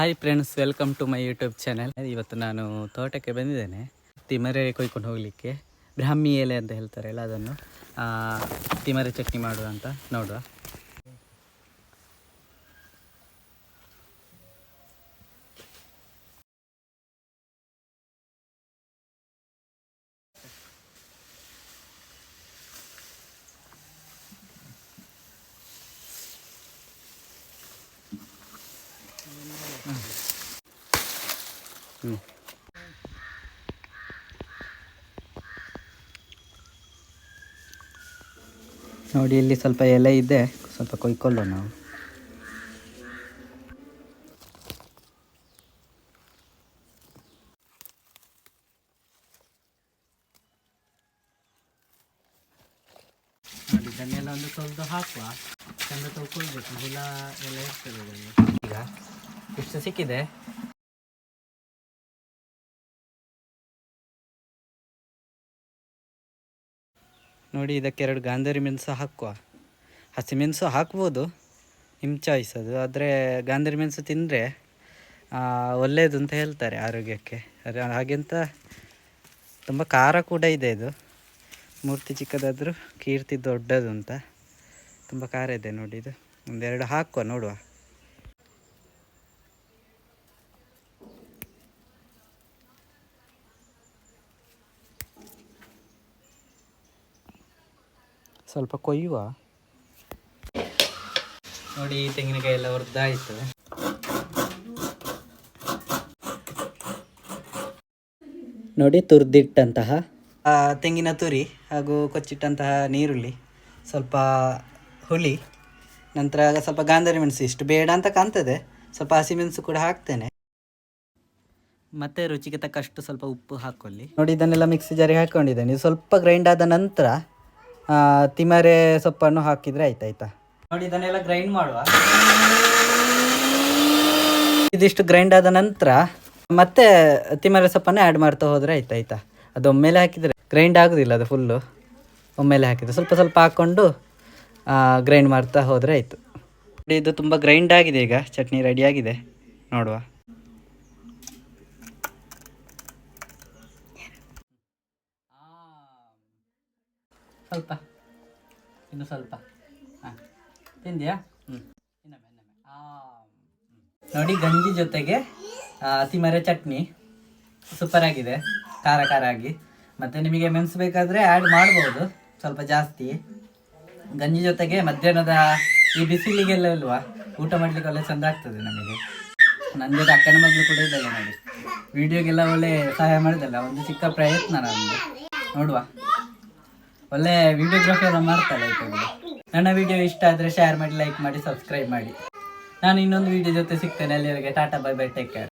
Hi friends welcome to my YouTube channel ಇವತ್ತು ನಾನು ತೋಟಕ್ಕೆ ಬಂದಿದ್ದೇನೆ. ತಿಮರೆ ಕೊಯ್ಕೊಂಡು ಹೋಗಲಿಕ್ಕೆ. ಬ್ರಾಹ್ಮಿ ಎಲೆ ಅಂತ ಹೇಳ್ತಾರೆ ಹೇಳ್ತಾರಲ್ಲ ಅದನ್ನು ತಿಮರೆ ಚಟ್ನಿ ಮಾಡುವ ಅಂತ ನೋಡುವ. ನೋಡಿ, ಇಲ್ಲಿ ಸ್ವಲ್ಪ ಎಲೆ ಇದೆ. ಸ್ವಲ್ಪ ಕೊಯ್ಕೊಳ್ಳೋ ನಾವು. ಇದನ್ನೆಲ್ಲ ಒಂದು ತೊಳೆದು ಹಾಕುವ. ಚಂದ ತೊಳ್ಕೊಳ್ಬೇಕು. ಹುಳ ಎಲ್ಲ ಇರ್ತದೆ ಈಗ ಇಷ್ಟು ಸಿಕ್ಕಿದೆ? ನೋಡಿ, ಇದಕ್ಕೆ ಎರಡು ಗಾಂಧರಿ ಮೆಣಸು ಹಾಕುವ. ಹಸಿಮೆಣಸು ಹಾಕ್ಬೋದು ನಿಮ್ಮ ಚಾಯ್ಸ್ ಅದು. ಆದರೆ ಗಾಂಧರಿ ಮೆಣಸು ತಿಂದರೆ ಒಳ್ಳೆಯದು ಅಂತ ಹೇಳ್ತಾರೆ ಆರೋಗ್ಯಕ್ಕೆ. ಹಾಗೆಂತ ತುಂಬ ಖಾರ ಕೂಡ ಇದೆ ಇದು. ಮೂರ್ತಿ ಚಿಕ್ಕದಾದರೂ ಕೀರ್ತಿ ದೊಡ್ಡದು ಅಂತ. ತುಂಬ ಖಾರ ಇದೆ ನೋಡಿ ಇದು. ಒಂದೆರಡು ಹಾಕುವ, ನೋಡುವ. ಸ್ವಲ್ಪ ಕೊಯ್ಯುವ. ನೋಡಿ ತೆಂಗಿನಕಾಯಿ ಎಲ್ಲ ಹುರಿದಾಯ್ತು. ನೋಡಿ ತುರಿದಿಟ್ಟಂತಹ. ಆ, ತೆಂಗಿನ ತುರಿ ಹಾಗೂ ಕೊಚ್ಚಿಟ್ಟಂತಹ ನೀರುಳ್ಳಿ ಸ್ವಲ್ಪ ಹುಳಿ ನಂತರ ಸ್ವಲ್ಪ ಗಾಂಧರಿ ಮೆಣಸು ಇಷ್ಟು ಬೇಡ ಅಂತ ಕಾಣ್ತದೆ. ಸ್ವಲ್ಪ ಹಸಿಮೆಣಸು ಕೂಡ ಹಾಕ್ತೇನೆ. ಮತ್ತೆ ರುಚಿಗೆ ತಕ್ಕಷ್ಟು ಸ್ವಲ್ಪ ಉಪ್ಪು ಹಾಕೊಳ್ಳಿ. ನೋಡಿ ಇದನ್ನೆಲ್ಲ ಮಿಕ್ಸಿ ಜಾರಿಗೆ ಹಾಕ್ಕೊಂಡಿದ್ದೇನೆ ಸ್ವಲ್ಪ ಗ್ರೈಂಡ್ ಆದ ನಂತರ ತಿಮರೆ ಸೊಪ್ಪನ್ನು ಹಾಕಿದ್ರೆ ಆಯ್ತಾಯ್ತಾ? ನೋಡಿ ಇದನ್ನೆಲ್ಲ ಗ್ರೈಂಡ್ ಮಾಡುವ. ಇದಿಷ್ಟು ಗ್ರೈಂಡ್ ಆದ ನಂತರ ಮತ್ತೆ ತಿಮರೆ ಸೊಪ್ಪನ್ನು ಆ್ಯಡ್ ಮಾಡ್ತಾ ಹೋದರೆ ಆಯ್ತಾಯ್ತಾ? ಅದು ಒಮ್ಮೆಲೆ ಹಾಕಿದರೆ ಗ್ರೈಂಡ್ ಆಗೋದಿಲ್ಲ ಅದು ಫುಲ್ಲು ಒಮ್ಮೆಲೆ ಹಾಕಿದರೆ ಸ್ವಲ್ಪ ಸ್ವಲ್ಪ ಹಾಕ್ಕೊಂಡು ಗ್ರೈಂಡ್ ಮಾಡ್ತಾ ಹೋದರೆ ಆಯಿತು. ಇದು ತುಂಬ ಗ್ರೈಂಡ್ ಆಗಿದೆ ಈಗ. ಚಟ್ನಿ ರೆಡಿ ಆಗಿದೆ. ನೋಡುವ. ಸ್ವಲ್ಪ. ಇನ್ನು ಸ್ವಲ್ಪ. ಹಾಂ. ತಿಂದಿಯಾ? ಹ್ಞೂ. ನೋಡಿ ಗಂಜಿ ಜೊತೆಗೆ ಹಸಿಮರೆ ಚಟ್ನಿ. ಸೂಪರ್ ಆಗಿದೆ. ಖಾರ ಖಾರ ಆಗಿ ಮತ್ತು ನಿಮಗೆ ಮೆಣಸು ಬೇಕಾದರೆ ಆ್ಯಡ್ ಮಾಡ್ಬೋದು. ಸ್ವಲ್ಪ ಜಾಸ್ತಿ. ಗಂಜಿ ಜೊತೆಗೆ ಮಧ್ಯಾಹ್ನದ ಈ ಬಿಸಿಲಿಗೆಲ್ಲ ಇಲ್ವಾ? ಊಟ ಮಾಡಲಿಕ್ಕೆ ಒಳ್ಳೆ ಚಂದ ಆಗ್ತದೆ ನಮಗೆ. ನನ್ನ ಜೊತೆ ಅಕ್ಕನ ಮಗಳು ಕೂಡ ಇದ್ದಲ್ಲ ನೋಡಿ. ವಿಡಿಯೋಗೆಲ್ಲ ಒಳ್ಳೆ ಸಹಾಯ ಮಾಡಿದಲ್ಲ. ಒಂದು ಚಿಕ್ಕ ಪ್ರಯತ್ನ ನನಗೆ. ನೋಡುವ. ಒಳ್ಳೆ ವಿಡಿಯೋಗ್ರಫಿ ಕಡೆ. ನನ್ನ ವಿಡಿಯೋ ಇಷ್ಟ ಆದರೆ ಶೇರ್ ಮಾಡಿ ಲೈಕ್ ಮಾಡಿ ಸಬ್ಸ್ಕ್ರೈಬ್ ಮಾಡಿ. ನಾನು ಇನ್ನೊಂದು ವಿಡಿಯೋ ಜೊತೆ ಸಿಗ್ತೇನೆ. ಅಲ್ಲಿವರೆಗೆ tata bye bye take care